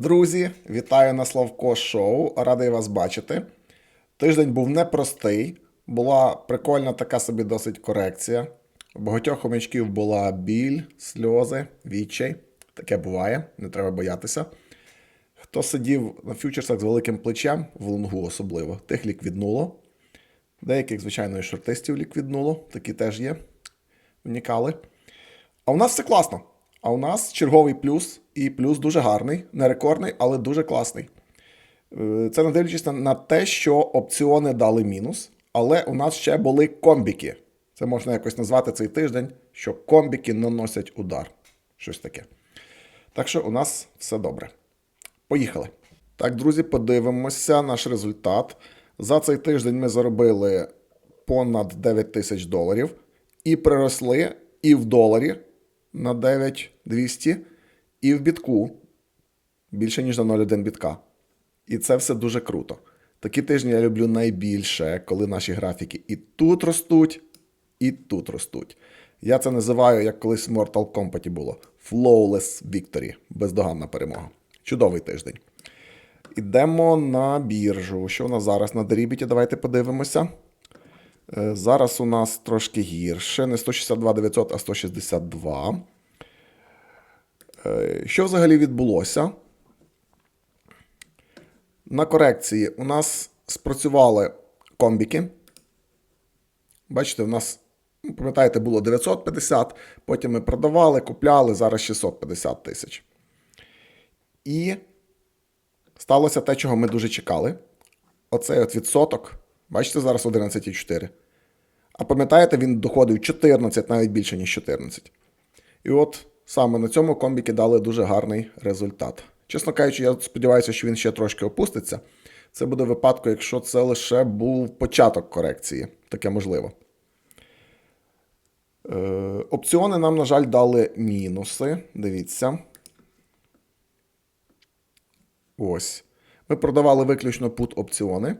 Друзі, вітаю на Славко Шоу. Радий вас бачити. Тиждень був непростий, була прикольна така собі досить корекція. У багатьох хомячків була біль, сльози, відчай. Таке буває, не треба боятися. Хто сидів на фьючерсах з великим плечем, в лонгу особливо, тих ліквіднуло. Деяких, звичайно, і шортистів ліквіднуло, такі теж є. Унікали. А у нас все класно. А у нас черговий плюс, і плюс дуже гарний, не рекордний, але дуже класний. Е, Це не дивлячись на, те, що опціони дали мінус, але у нас ще були комбіки. Це можна якось назвати цей тиждень, що комбіки наносять удар. Щось таке. Так що у нас все добре. Поїхали. Так, друзі, подивимося наш результат. За цей тиждень ми заробили понад 9 тисяч доларів і приросли і в доларі на 9200, і в бітку більше, ніж на 0,1 бітка. І це все дуже круто. Такі тижні я люблю найбільше, коли наші графіки і тут ростуть, і тут ростуть. Я це називаю, як колись в Mortal Kombat було: Flawless Victory. Бездоганна перемога. Чудовий тиждень. Ідемо на біржу. Що у нас зараз на дерібіті? Давайте подивимося. Е, Зараз у нас трошки гірше. Не 162 900, а 162. Е, Що взагалі відбулося? На корекції у нас спрацювали комбіки. Бачите, у нас, ну, пам'ятаєте, було 950, потім ми продавали, купляли, зараз 650 тисяч. І сталося те, чого ми дуже чекали. Оцей от відсоток, бачите, зараз 11,4. А пам'ятаєте, він доходив 14, навіть більше, ніж 14. І от саме на цьому комбіки дали дуже гарний результат. Чесно кажучи, я сподіваюся, що він ще трошки опуститься. Це буде випадку, якщо це лише був початок корекції. Таке можливо. Е, опціони нам, на жаль, дали мінуси. Дивіться. Ось. Ми продавали виключно put опціони.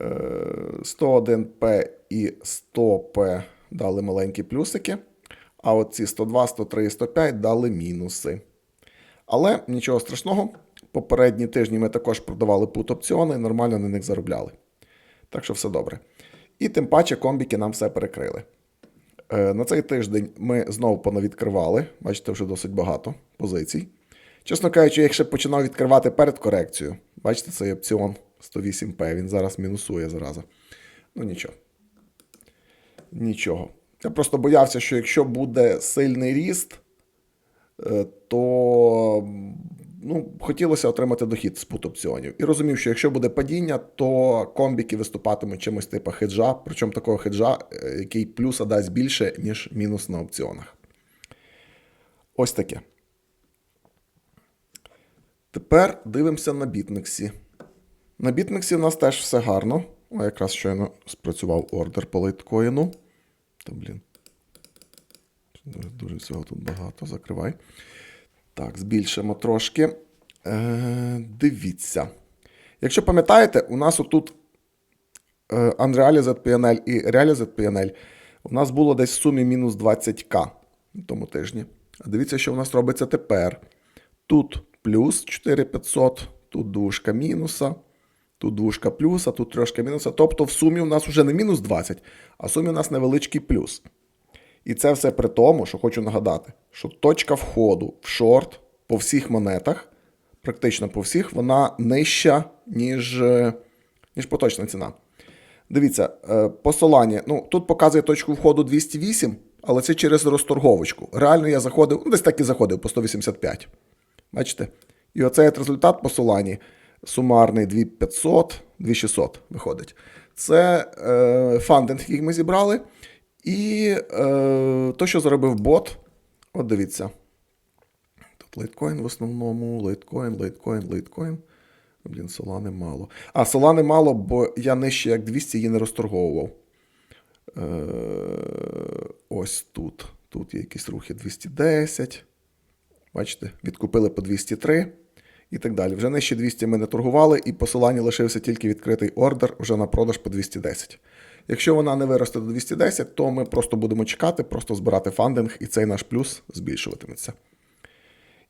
101P і 100P дали маленькі плюсики. А от ці 102, 103 і 105 дали мінуси. Але нічого страшного. Попередні тижні ми також продавали put опціони і нормально на них заробляли. Так що все добре. І тим паче комбіки нам все перекрили. Е, На цей тиждень ми знову понавідкривали. Бачите, вже досить багато позицій. Чесно кажучи, я ще починав відкривати перед корекцією. Бачите, цей опціон 108P, він зараз мінусує зараза. Ну нічого. Нічого. Я просто боявся, що якщо буде сильний ріст, е, то ну, хотілося отримати дохід з пут опціонів. І розумів, що якщо буде падіння, то комбіки виступатимуть чимось типу хеджа, причому такого хеджа, е, який плюса дасть більше, ніж мінус на опціонах. Ось таке. Тепер дивимося на бітмексі. На бітмексі у нас теж все гарно. О, якраз щойно спрацював ордер по лайткоїну. Та, блін. Дуже, дуже всього тут багато. Закривай. Так, збільшимо трошки. Е, Дивіться. Якщо пам'ятаєте, у нас отут е, Unrealized PNL і Realized PNL у нас було десь в сумі мінус 20к на тому тижні. А дивіться, що у нас робиться тепер. Тут плюс 4500, тут дужка мінуса, тут дужка плюса, тут трошки мінуса. Тобто в сумі у нас вже не мінус 20, а в сумі у нас невеличкий плюс. І це все при тому, що хочу нагадати, що точка входу в шорт по всіх монетах, практично по всіх, вона нижча, ніж, е, ніж поточна ціна. Дивіться, е, посилання. Ну, тут показує точку входу 208, але це через розторговочку. Реально я заходив, ну, десь так і заходив по 185. Бачите? І оцей результат посилання сумарний 2500, 2600 виходить. Це е, фандинг, який ми зібрали. І е, то, що заробив бот, от дивіться. Тут лайткоін в основному, лайткоін, лайткоін, лайткоін. Блін, солани мало. А, солани мало, бо я нижче як 200 її не розторговував. Е, ось тут. Тут є якісь рухи 210. Бачите, відкупили по 203 і так далі. Вже нижче 200 ми не торгували, і посилання лишився тільки відкритий ордер вже на продаж по 210. Якщо вона не виросте до 210, то ми просто будемо чекати, просто збирати фандинг, і цей наш плюс збільшуватиметься.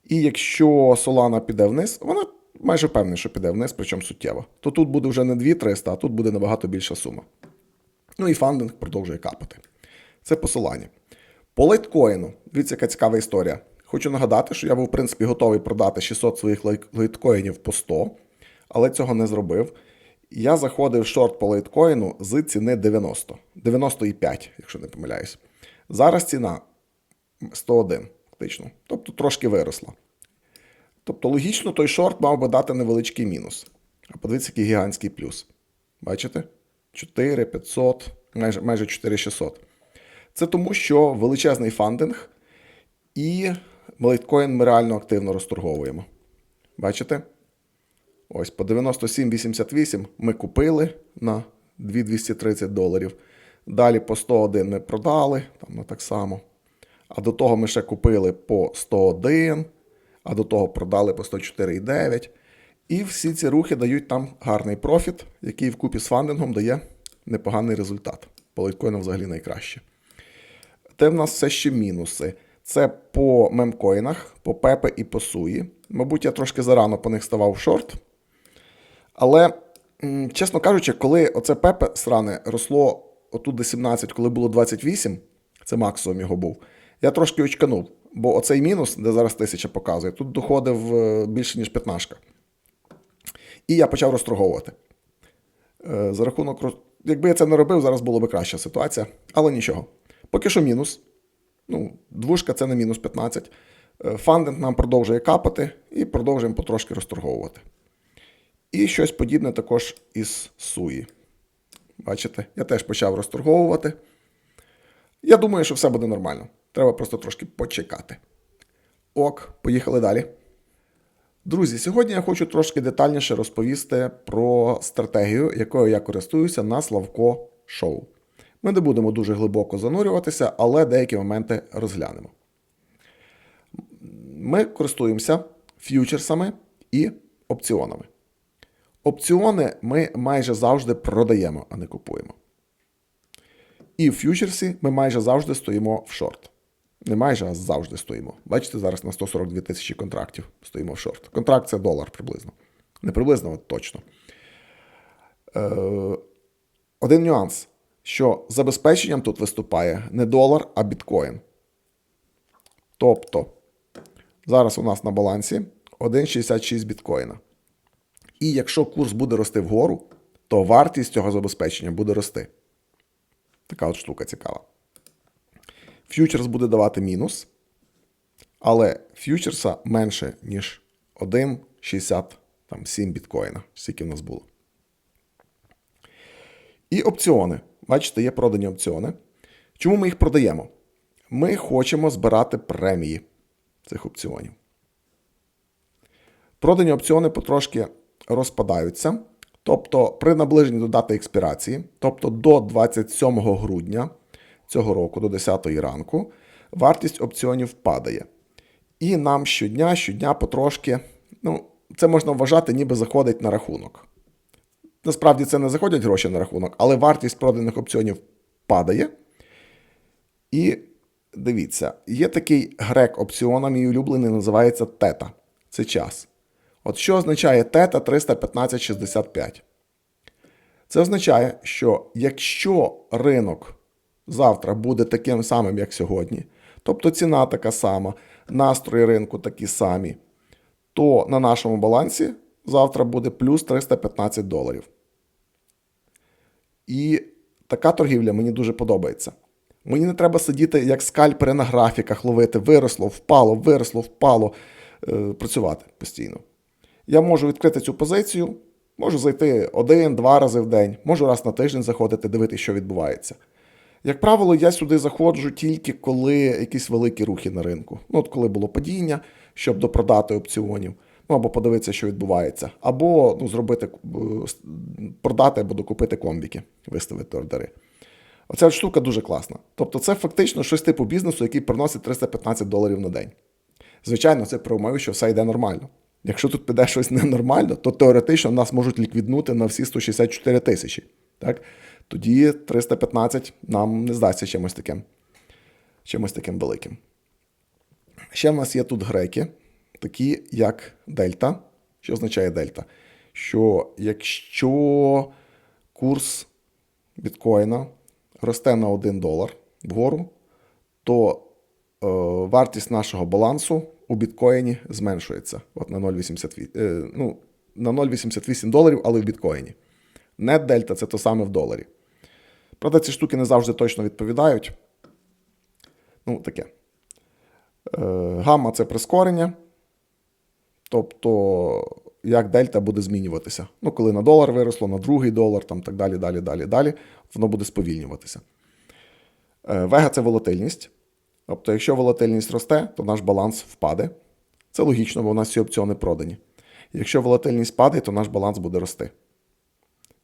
І якщо Solana піде вниз, вона майже впевнена, що піде вниз, причому суттєво, то тут буде вже не 2300, а тут буде набагато більша сума. Ну і фандинг продовжує капати. Це посилання. По лайткоїну, дивіться, яка цікава історія. Хочу нагадати, що я був, в принципі, готовий продати 600 своїх лайткоїнів по 100, але цього не зробив. Я заходив в шорт по лайткоїну з ціни 90, 95, якщо не помиляюсь. Зараз ціна 101, фактично. Тобто трошки виросла. Тобто, логічно, той шорт мав би дати невеличкий мінус. А подивіться, який гігантський плюс. Бачите? 4 500, майже, майже 4600. Це тому, що величезний фандинг і лайткоін ми реально активно розторговуємо. Бачите? Ось по 97,88 ми купили на 2230 доларів. Далі по 101 ми продали, там на так само. А до того ми ще купили по 101, а до того продали по 104,9. І всі ці рухи дають там гарний профіт, який вкупі з фандингом дає непоганий результат. По лайткоїну взагалі найкраще. Те в нас все ще мінуси. Це по мемкоїнах, по пепе і по суї. Мабуть, я трошки зарано по них ставав в шорт. Але, чесно кажучи, коли оце пепе сране росло отут до 17, коли було 28, це максимум його був, я трошки очканув. Бо оцей мінус, де зараз 1000 показує, тут доходив е, більше, ніж 15. І я почав розторговувати. Е, За рахунок, якби я це не робив, зараз була б краща ситуація, але нічого. Поки що мінус. Ну, двушка це не мінус 15. Е, Фандинг нам продовжує капати і продовжуємо потрошки розторговувати. І щось подібне також із суї. Бачите, я теж почав розторговувати. Я думаю, що все буде нормально. Треба просто трошки почекати. Ок, поїхали далі. Друзі, сьогодні я хочу трошки детальніше розповісти про стратегію, якою я користуюся на Славко Шоу. Ми не будемо дуже глибоко занурюватися, але деякі моменти розглянемо. Ми користуємося ф'ючерсами і опціонами. Опціони ми майже завжди продаємо, а не купуємо. І в ф'ючерсі ми майже завжди стоїмо в шорт. Не майже, а завжди стоїмо. Бачите, зараз на 142 тисячі контрактів стоїмо в шорт. Контракт це долар приблизно. Не приблизно, от точно. Е, один нюанс, що забезпеченням тут виступає не долар, а біткоін. Тобто, зараз у нас на балансі 1,66 біткоїна. І якщо курс буде рости вгору, то вартість цього забезпечення буде рости. Така от штука цікава. Ф'ючерс буде давати мінус, але ф'ючерса менше, ніж 1,67 біткоїна, скільки в нас було. І опціони. Бачите, є продані опціони. Чому ми їх продаємо? Ми хочемо збирати премії цих опціонів. Продані опціони потрошки розпадаються. Тобто, при наближенні до дати експірації, тобто до 27 грудня цього року, до 10 ранку, вартість опціонів падає. І нам щодня, щодня потрошки, ну, це можна вважати, ніби заходить на рахунок. Насправді це не заходять гроші на рахунок, але вартість проданих опціонів падає. І дивіться, є такий грек опціона, мій улюблений, називається тета. Це час. От що означає тета 315,65? Це означає, що якщо ринок завтра буде таким самим, як сьогодні, тобто ціна така сама, настрої ринку такі самі, то на нашому балансі завтра буде плюс 315 доларів. І така торгівля мені дуже подобається. Мені не треба сидіти як скальпери на графіках, ловити, виросло, впало, виросло, впало, е, працювати постійно. Я можу відкрити цю позицію, можу зайти один-два рази в день, можу раз на тиждень заходити, дивитися, що відбувається. Як правило, я сюди заходжу тільки коли якісь великі рухи на ринку. Ну, от коли було падіння, щоб допродати опціонів, ну або подивитися, що відбувається, або ну, зробити, е, продати або докупити комбіки, виставити ордери. Оця штука дуже класна. Тобто, це фактично щось типу бізнесу, який приносить 315 доларів на день. Звичайно, це при умові, що все йде нормально. Якщо тут піде щось ненормально, то теоретично нас можуть ліквіднути на всі 164 тисячі. Так? Тоді 315 нам не здасться чимось таким, чимось таким великим. Ще в нас є тут греки. Такі як дельта. Що означає дельта? Що якщо курс біткоїна росте на 1 долар вгору, то е, вартість нашого балансу у біткоїні зменшується от на 0,88, е, ну, на 0,88 доларів, але в біткоїні. Нет дельта це то саме в доларі. Правда, ці штуки не завжди точно відповідають. Ну, таке. Е, гамма це прискорення. Тобто, як дельта буде змінюватися. Ну, коли на долар виросло, на другий долар, там так далі, далі, далі, далі, воно буде сповільнюватися. Е, Вега це волатильність. Тобто, якщо волатильність росте, то наш баланс впаде. Це логічно, бо у нас всі опціони продані. Якщо волатильність падає, то наш баланс буде рости.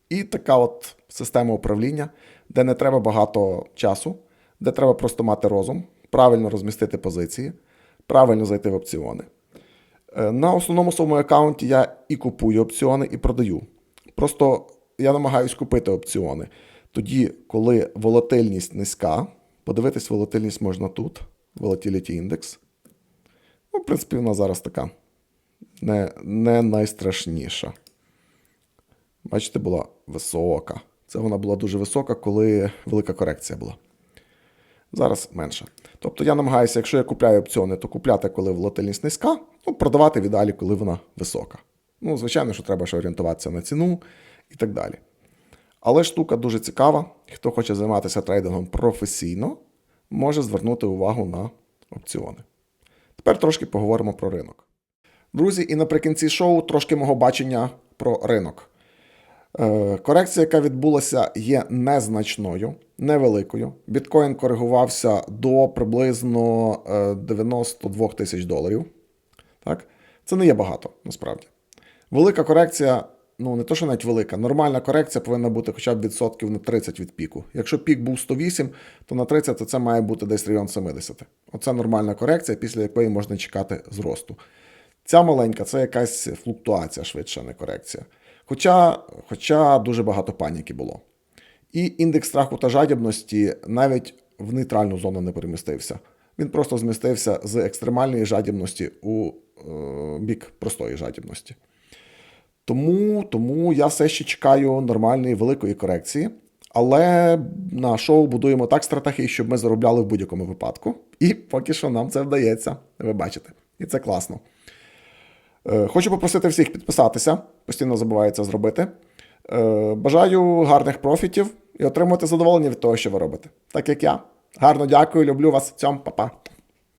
І така от система управління, де не треба багато часу, де треба просто мати розум, правильно розмістити позиції, правильно зайти в опціони. Е, На основному своєму аккаунті я і купую опціони, і продаю. Просто я намагаюсь купити опціони. Тоді, коли волатильність низька, подивитись волатильність можна тут, Volatility Index. Ну, в принципі, вона зараз така не, не найстрашніша. Бачите, була висока. Це вона була дуже висока, коли велика корекція була. Зараз менша. Тобто я намагаюся, якщо я купляю опціони, то купляти, коли волатильність низька, ну, продавати в коли вона висока. Ну, звичайно, що треба ще орієнтуватися на ціну і так далі. Але штука дуже цікава. Хто хоче займатися трейдингом професійно, може звернути увагу на опціони. Тепер трошки поговоримо про ринок. Друзі, і наприкінці шоу трошки мого бачення про ринок. Е, Корекція, яка відбулася, є незначною, невеликою. Біткоін коригувався до приблизно е, 92 тисяч доларів. Так? Це не є багато, насправді. Велика корекція, ну не то, що навіть велика, нормальна корекція повинна бути хоча б відсотків на 30 від піку. Якщо пік був 108, то на 30 то це має бути десь район 70. Оце нормальна корекція, після якої можна чекати зросту. Ця маленька це якась флуктуація, швидше, не корекція. Хоча, хоча дуже багато паніки було. І індекс страху та жадібності навіть в нейтральну зону не перемістився. Він просто змістився з екстремальної жадібності у е, бік простої жадібності. Тому, тому я все ще чекаю нормальної великої корекції. Але на шоу будуємо так стратегії, щоб ми заробляли в будь-якому випадку. І поки що нам це вдається, ви бачите. І це класно. Е, Хочу попросити всіх підписатися, постійно забуваю це зробити. Е, Бажаю гарних профітів і отримувати задоволення від того, що ви робите. Так як я. Гарно дякую, люблю вас. Цьом, па-па.